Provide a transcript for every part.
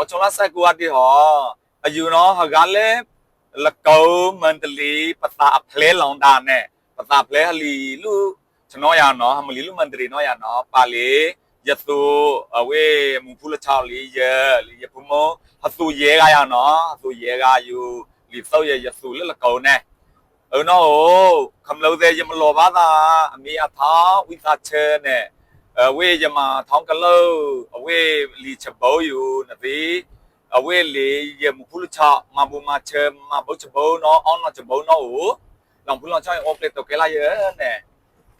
မော်ချွန်လာဆက်ကူအတိဟောအယူနော်ဟကလည်းလကောမန္တလေးပတာအဖလဲလောင်တာနဲ့ပတာဖလဲဟလီလူကျွန်တော်ရနော်ဟမလီလူမန္တလေးနော်ရနော်ပါလေရသူအဝေးမူဖူလချောက်လေးရလီရဖုံမဟသူရဲကရနော်ဟသူရဲကယူလီသောက်ရရသူလလကောနဲ့အနော်ခမလို့သေးရမလောပါတာအမေအသာဝိသချဲနဲ့ အဝေးယမထောင်းကလောအဝေးလီချဘောယူနဗီအဝေးလေယမခုလချမဘူမချေမဘုချဘောနောအောင်နချဘောနောလောင်ဖူလောင်ချောင်းအော်ပလက်တော့ကလာရဲနဲ့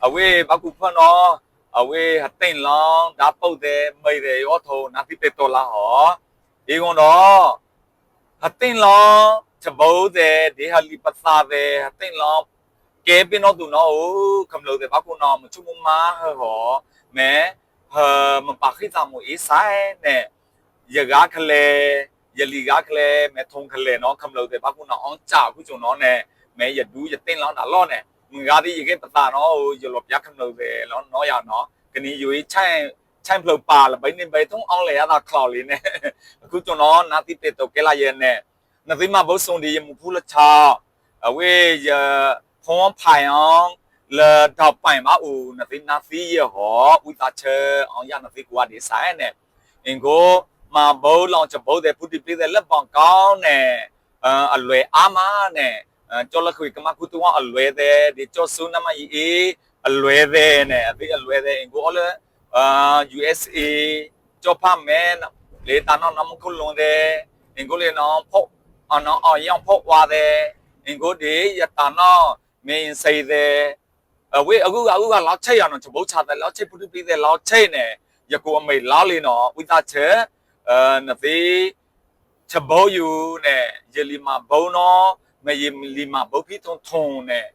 အဝေးဘကူဖွန်နောအဝေးဟတိန်လောင်ဒါပုတ်တယ်မိတယ်ရောထုံနာတိပက်တော်လာဟောဒီကွန်တော့ဟတိန်လောင်ချဘောတယ်ဒီဟာလီပစာတယ်ဟတိန်လောင် ကဲပင်တော့သူနော်ခမလို့တဲ့ဘာကုနော်မချုံမဟောမဲဟမပါခိတာမူအဆိုင်နဲ့ရကားခလေရလီကားခလေမဲထုံခလေနော်ခမလို့တဲ့ဘာကုနော်အောင်ကြာခုချုံနော်နဲ့မဲရဒူးရတင်လောတာလောနဲ့ငါဒီရကပတာနော်ရလောပြခမလို့တဲ့လောနော်ရနော်ကနီယူချိုင်ချိုင်ဖလို့ပါလဘိနေဘိထုံအောင်လေရတာခလောက်လေးနဲ့အခုကျွန်တော်နာတိတက်တော့ကဲလာရဲ့နဲ့ ခွန်ဖိုင်အောင်လာတော့ပိုင်မအူနသိနာသိရဟောဥတာချေအောင်ရနသိကွာဒီဆိုင်နဲ့အင်ကိုမဘိုးလောင်ချဘိုးတဲ့ပုတိပိတဲ့လက်ပေါင်ကောင်းနဲ့အလွယ်အာမနဲ့ကျော်လက်ခွေကမကုတူအလွယ်တဲ့ဒီကျော်ဆူနမအေးအလွယ်တဲ့နဲ့အသေးအလွယ်တဲ့အင်ကိုအော်လဲအာ USA ကျော်ဖမန်လေတာနော်နမခုလွန်တဲ့အင်ကိုလေနော်ဖို့အနော်အောင်ရောက်ဖို့ွားတဲ့အင်ကိုဒီရတာနော် မင်းစိတဲ့အဝေအခုကအခုကလောက်ချိတ်ရအောင်ချဘုတ်ချတဲ့လောက်ချိတ်ပုတုပြီးတဲ့လောက်ချိတ်နေယကိုအမေလောက်လေးနော်ဝိသချက်အဲနသေးချဘိုးယူနဲ့ယလီမာဘုံနော်မယလီမာဘုတ်ပြီးထုံထုံနဲ့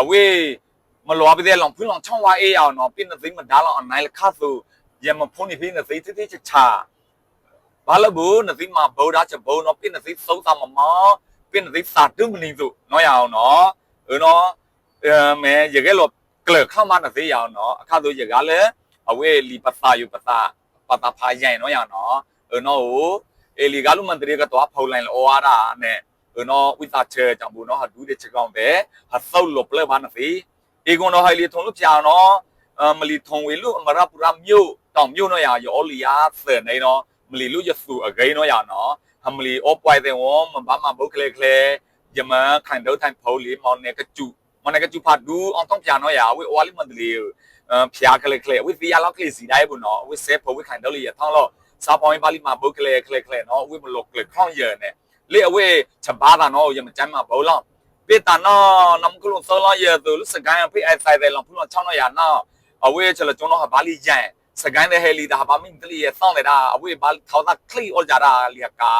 အဝေမလောပြီးတဲ့လောင်ဖူးလောင်ချောင်းဝါအေးအောင်နော်ပြင်းတဲ့သိမဒါလောင်အနိုင်လခါသူယမဖုန်နေပြီးတဲ့သိတိတိချချာဘာလို့ဘူးနသိမှာဗုဒ္ဓချက်ဘုံတော့ပြည့်နသိသုံးသမမပြည့်နသိစာတုမနီစုနော်ရအောင်နော် ဟိုနော်အဲမဲရကဲလို့ကလခမနသိရအောင်နော်အခါတို့ရကလည်းအဝဲလီပသာယူပသာပတာဖာရိုင်နော်ရအောင်နော်ဟိုနော်ဟိုအေလီကလူမန်တရီကတော့ဖော်လိုင်းလောအားတာနဲ့ဟိုနော်ဝိသချေကြောင့်ဘူးနော်ဟာဒူးတဲ့ချက်ကောင်းတယ်ဟာသုတ်လို့ပလက်ဘာနသိအေကွန်တော့ဟိုင်လီထုံလို့ပြအောင်နော်အမလီထုံဝေလို့အမရပူရမြို့တောင်မြို့နော်ရရောလီယာစနေနော်မလီလူရစုအဂိနော်ရနော်ဟမလီအောပွိုင်တဲ့ဝမဘာမဘုတ်ကလေးကလေး ယမခိုင်တော့ထိုင်ဖိုးလီမောင်နေကကျူမနေကကျူဖတ်ဒူအောင်တော့ပြန်နော်ရဝေဝါလီမန်ဒလီဖျားကလေးကလေးဝေဖီယာလောက်ကလေးစီတိုင်းဘူးနော်ဝေဆေဖိုးဝေခိုင်တော့လီရထောင်းလို့စာပေါင်းပါလီမဘုတ်ကလေးကလေးကလေးနော်ဝေမလောက်ကလေးခေါင်းရနေလေအဝေချဘာတာနော်ယမချမ်းမဘောလောပေတာနော်နမ်ကလုံးစောလာရသူစကိုင်းဖိအိုက်ဆိုင်တယ်လောဖူလောချောင်းနော်ရနော်အဝေချလကျွန်တော်ဟာဘာလီကြိုင်စကိုင်းတဲ့ဟဲလီဒါဘာမင်းတလီရဲ့စောင်းနေတာအဝေးဘာထောက်တာကလီအော်ကြတာလီကာ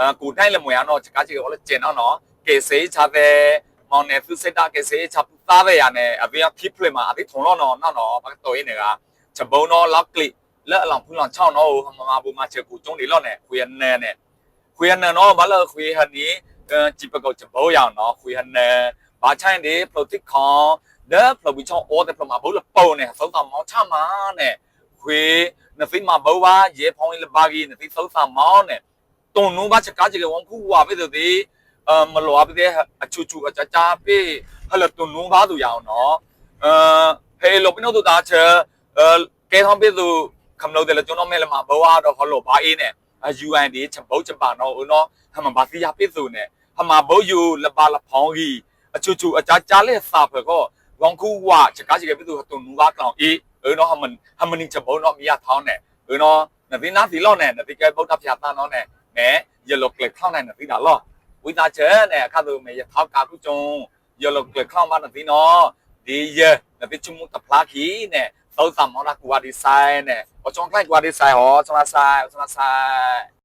အကိုတိုင်းလည်းမွေရတော့ချကားချီအော်လည်းကျင်တော့နော် 개세 자베 뭐네 투세다 개세 자부 따베야네 아비야 피플레마 아비 돈로노 나노 막 또이 내가 저보노 럭클리 lỡ lòng phương lòng chao nó hằng mà bu ma chờ cụ trong đi lo nè khuyên nè nè khuyên nè nó mà lỡ khuyên hẳn ý chỉ bắt cầu chấm bố vào nó khuyên hẳn nè bà trai đi phô tích khó đỡ phô bị cho ô để phô mà bố là bầu nè phô tầm máu cha má nè khuyên nè phí mà bố ba dễ phong là ba gì nè phí phô tầm máu nè tuần nu ba chả cá chỉ là uống khu hòa bây giờ thì အမလောပတဲ့အချူချူအချာချာပေဟလတုန်နုံဘာသူရအောင်နော်အဟေလောပနိုတို့တာချေကဲထောင်းပေသူခမလို့တယ်ကျွန်တော်မဲလမှာဘဝတော့ဟလောဘာအေးနဲ့ UN ဒီချဘုတ်ချပါနော်ဦးနော်ဟမဘာစီရပေသူနဲ့ဟမဘုတ်ယူလပါလဖောင်းကြီးအချူချူအချာချာလဲစာဖကောဝန်ခုဝချကားချကေပေသူတုန်နုံဘာကောင်အေးဦးနော်ဟမဟမနင်းချဘုတ်နော်မိရထောင်းနဲ့ဦးနော်နဗိနာဒီလောက်နဲ့နဗိကဲဘုတ်တာဖျာတန်နော်နဲ့နဲ yellow click ထောင်းနိုင်တယ်သိတာလော ဝိသာချန်နဲ့အခါသူမေရထောက်ကာကုကျုံရလကခေါမနာဒီနော်ဒီရနပိချမှုတဖလာခီနဲ့သောသမ္မာနာကွာဒီဆိုင်နဲ့အချုံကလိုက်ကွာဒီဆိုင်ဟောဆလာဆိုင်ဆလာဆိုင်